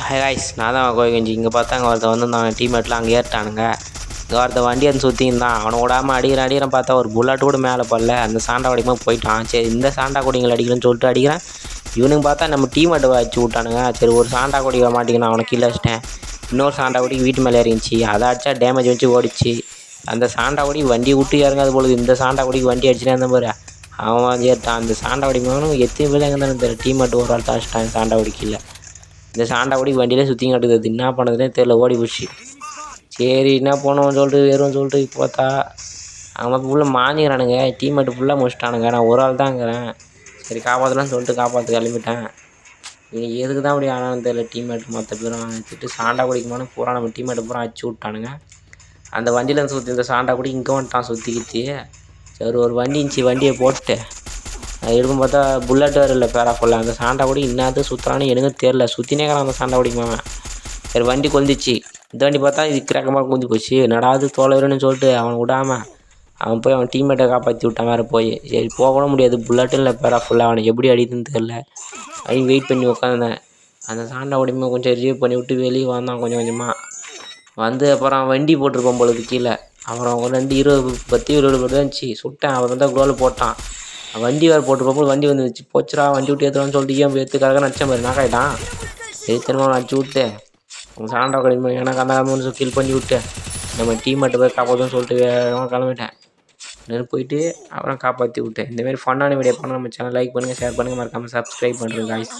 High ஹாய்ஸ் நான் தான் கோயகஞ்சி இங்கே பார்த்தா அங்கே ஒருத்தன் வந்திருந்தான் டீம்மேட்லாம் அங்கே ஏறிட்டானுங்க இங்கே ஒருத்த வண்டி வந்து சுற்றிருந்தான் அவனை விடாமல் அடிக்கிறேன் அடிக்கிறேன் பார்த்தா ஒரு புல்லட் கூட மேலே படல. அந்த சாண்டா குடிமா போயிட்டான். சரி இந்த சாண்டா கொடிங்களை அடிக்கலன்னு சொல்லிட்டு அடிக்கிறேன். இவனுங்க பார்த்தா நம்ம டீம்மேட்டை வச்சு விட்டானுங்க. சரி ஒரு சாண்டா குடி மாட்டிக்கணும் அவனை கீழே வச்சிட்டேன். இன்னொரு சாண்டா கொடி வீட்டு மேலே இறங்கிச்சு. அதை அடித்தா டேமேஜ் வச்சு ஓடிச்சு. அந்த சாண்டா கொடி வண்டி விட்டு இறங்காது பொழுது இந்த சாண்டா குடிக்கு வண்டி அடிச்சுட்டே இருந்த பாரு. அவன் வந்து ஏற்றான் அந்த சாண்டா குடி மகனும் எத்தனை பேர் எங்கே இருந்தாலும் தெரியல. டீம்மேட் ஒரு ஆள் தாச்சிட்டான். சாண்டா குடிக்கல இந்த சாண்டா குடி வண்டியிலே சுற்றி கட்டுக்குது என்ன பண்ணதுனே தெரில ஓடி போச்சு. சரி என்ன போனோம்னு சொல்லிட்டு வெறும் சொல்லிட்டு பார்த்தா அவன் ஃபுல்லாக மாஞ்சிக்கிறானுங்க. டீம்மேட்டு ஃபுல்லாக முடிச்சிட்டானுங்க நான் ஒரு ஆள் தான் இருக்கிறேன் சரி காப்பாற்றலாம்னு சொல்லிட்டு காப்பாற்ற கிளம்பிட்டேன். இவன் எதுக்கு தான் அப்படி ஆனான்னு தெரியல டீம்மேட் மற்ற பேரும் வச்சுட்டு சாண்டா குடிக்குமானு பூரா நம்ம டீம்மேட்டு பூரா அடிச்சு விட்டானுங்க. அந்த வண்டியில் சுற்றி இந்த சாண்டா குடி இங்கே வந்துட்டான் சுற்றிக்கிச்சு சரி ஒரு வண்டி இருந்துச்சு வண்டியை போட்டு இருக்கும் பார்த்தா புல்லட் வேறு இல்லை பேரா ஃபுல்லாக அந்த சாண்டா கூட இன்னாது சுற்றுறான்னு எனக்கு தெரில சுற்றினே கிடந்தான் அந்த சாண்டா குடிமாவன் சரி வண்டி கொந்திச்சு. இந்த வண்டி பார்த்தா இது கிரக்கமாக குந்தி போச்சு. நடாது தோலைவரன்னு சொல்லிட்டு அவன் விடாம அவன் போய் அவன் டீம்மேட்டை காப்பாற்றி விட்ட வேறு போய். சரி போகணும் முடியாது. புல்லட்டும் இல்லை பேரா ஃபுல்லாக அவனை எப்படி அடிக்குதுன்னு தெரில அப்படின்னு வெயிட் பண்ணி உட்காந்தேன் அந்த சாண்டா உடம்பு கொஞ்சம் ரிவ்யூ பண்ணி விட்டு வெளியே வந்தான் கொஞ்சம் கொஞ்சமாக வந்து அப்புறம் வண்டி போட்டிருப்போம் பொழுது கீழே. அப்புறம் ஒரு ரெண்டு இருபது பத்து இருபது பேர் இருந்துச்சு. சுட்டேன். அவன் தான் குளோவில் போட்டான். வண்டி வேறு போட்டிருப்போம் வண்டி வந்துச்சு போச்சுடா வண்டி விட்டு ஏற்றுவான்னு சொல்லிட்டு ஏன் ஏற்றுக்காக நச்ச மாதிரி நாக்காயிட்டான். எடுத்துனமா நச்சு விட்டு உங்கள் சாண்டா கடிமை எனக்கு அந்த காரணம் கில் பண்ணி விட்டு நம்ம டீம் மட்டும் போய் காப்பாற்றுன்னு சொல்லிட்டு வேகமாக கிளம்பிட்டேன். நேரம் போயிட்டு அப்புறம் காப்பாற்றி விட்டேன். இந்தமாரி ஃபன்னான வீடியோ பண்ண நம்ம சேனல் லைக் பண்ணுங்கள் ஷேர் பண்ணுங்கள் மறக்காமல் சப்ஸ்கிரைப் பண்ணுறேன் காய்ஸ்